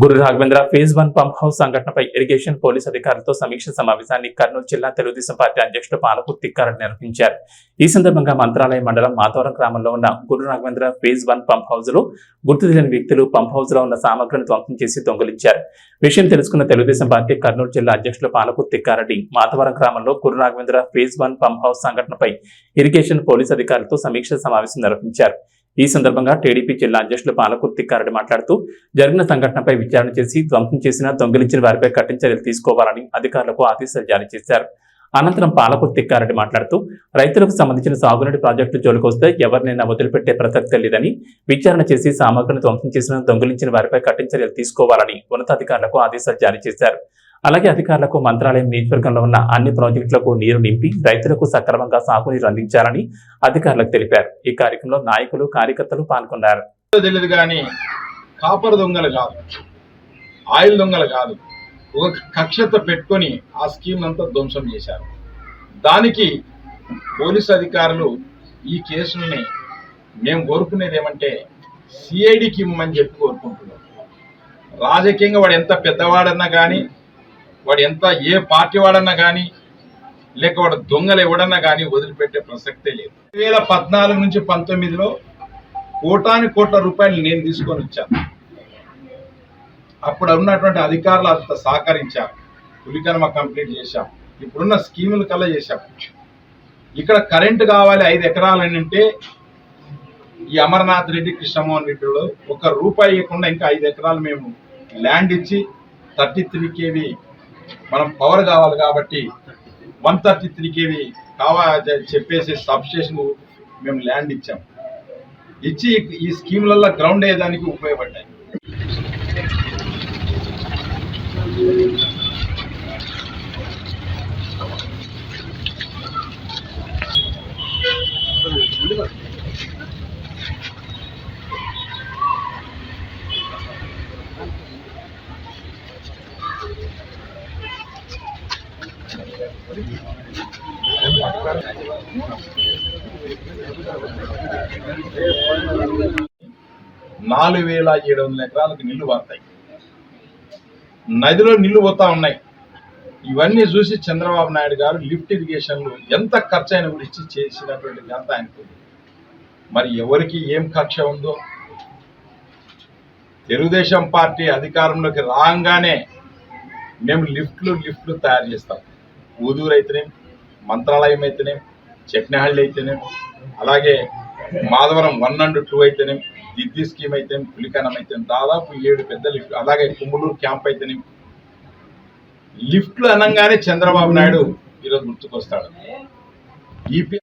Guru Raghavendra phase one pump house సంఘటనపై irrigation police అధికారులతో సమీక్ష సమావేశాన్ని కర్నూలు జిల్లా తెలుగుదేశం పార్టీ అధ్యక్షుడు పాలకు తిక్కారెడ్డి నిర్వహించారు. ఈ సందర్భంగా మంత్రాలయ మండలం మాతవరం గ్రామంలో ఉన్న Guru Raghavendra phase one pump హౌస్లో గుర్తు తెలియని వ్యక్తులు పంప్ హౌస్లో ఉన్న సామగ్రిని ధ్వంసం చేసి దొంగిలించారు. విషయం తెలుసుకున్న తెలుగుదేశం పార్టీ కర్నూలు జిల్లా అధ్యక్షులు పాలకు తిక్కారెడ్డి మాతవరం గ్రామంలో Guru Raghavendra phase one pump house సంఘటనపై ఇరిగేషన్ పోలీస్ అధికారులతో సమీక్ష సమావేశం నిర్వహించారు. ఈ సందర్భంగా టీడీపీ జిల్లా అధ్యక్షులు పాలకుర్తి తిక్కారెడ్డి మాట్లాడుతూ జరిగిన సంఘటనపై విచారణ చేసి ధ్వంసం చేసిన దొంగిలించిన వారిపై కఠిన చర్యలు తీసుకోవాలని అధికారులకు ఆదేశాలు జారీ చేశారు. అనంతరం పాలకుర్తి తిక్కారెడ్డి మాట్లాడుతూ రైతులకు సంబంధించిన సాగునీటి ప్రాజెక్టులు జోలికొస్తే ఎవరినైనా వదిలిపెట్టే ప్రసక్తే లేదని విచారణ చేసి సామగ్రిని ధ్వంసం చేసిన దొంగిలించిన వారిపై కఠిన చర్యలు తీసుకోవాలని ఉన్నతాధికారులకు ఆదేశాలు జారీ చేశారు. అలాగే అధికారులకు మంత్రాలయం నియోజకవర్గంలో ఉన్న అన్ని ప్రాజెక్టులకు నీరు నింపి రైతులకు సక్రమంగా సాగునీరు అందించాలని అధికారులకు తెలిపారు. ఈ కార్యక్రమంలో నాయకులు కార్యకర్తలు పాల్గొన్నారు. తెలియదు కానీ కాపర్ దొంగలు కాదు ఆయిల్ దొంగలు కాదు. ఒక కక్షత పెట్టుకొని ఆ స్కీమ్ అంతా ధ్వంసం చేశారు. దానికి పోలీసు అధికారులు ఈ కేసుల్ని మేము కోరుకునేది ఏమంటే సిఐడికి ఇమ్మని చెప్పి కోరుకుంటున్నాం. రాజకీయంగా వాడు ఎంత పెద్దవాడన్నా కానీ వాడు ఎంత ఏ పార్టీ వాడన్నా కానీ లేక వాడు దొంగలు ఎవడన్నా కానీ వదిలిపెట్టే ప్రసక్తే లేదు. రెండు వేల పద్నాలుగు నుంచి పంతొమ్మిదిలో కోటాని కోట్ల రూపాయలు నేను తీసుకొని వచ్చాను అప్పుడు ఉన్నటువంటి అధికారులు అంత సహకరించారు పులికర్మ కంప్లీట్ చేశాం. ఇప్పుడున్న స్కీములు కల్లా చేశాం. ఇక్కడ కరెంటు కావాలి ఐదు ఎకరాలు అంటే ఈ అమర్నాథ్ రెడ్డి కృష్ణమోహన్ రెడ్డిలో ఒక రూపాయి ఇవ్వకుండా ఇంకా ఐదు ఎకరాలు మేము ల్యాండ్ ఇచ్చి థర్టీ త్రీ కేవీ మనం పవర్ కావాలి కాబట్టి వన్ థర్టీ త్రీ కేవీ కావా చెప్పేసి సబ్స్టేషన్ మేము ల్యాండ్ ఇచ్చాం. ఇచ్చి ఈ స్కీములలో గ్రౌండ్ అయ్యేదానికి ఉపయోగపడ్డాయి. నాలుగు వేల ఏడు వందల ఎకరాలకు నీళ్ళు వాడతాయి నదిలో నీళ్ళు పోతా ఉన్నాయి. ఇవన్నీ చూసి చంద్రబాబు నాయుడు గారు లిఫ్ట్ ఇరిగేషన్లు ఎంత ఖర్చు అయిన గురించి చేసినటువంటి ఘనత ఆయనకు మరి ఎవరికి ఏం కక్ష ఉందో? తెలుగుదేశం పార్టీ అధికారంలోకి రాగానే మేము లిఫ్ట్లు లిఫ్ట్లు తయారు చేస్తాం. ఊదూరు అయితేనేం మంత్రాలయం అయితేనేం చెట్నహళ్ళి అయితేనేం అలాగే మాధవరం వన్ అండ్ టూ అయితేనేం దిద్ది స్కీమ్ అయితేనేం పులికనం అయితేనేం దాదాపు ఏడు పెద్ద లిఫ్ట్ అలాగే కుమ్ములూరు క్యాంప్ అయితేనేం. లిఫ్ట్లు అనగానే చంద్రబాబు నాయుడు ఈరోజు గుర్తుకొస్తాడు. ఈపీ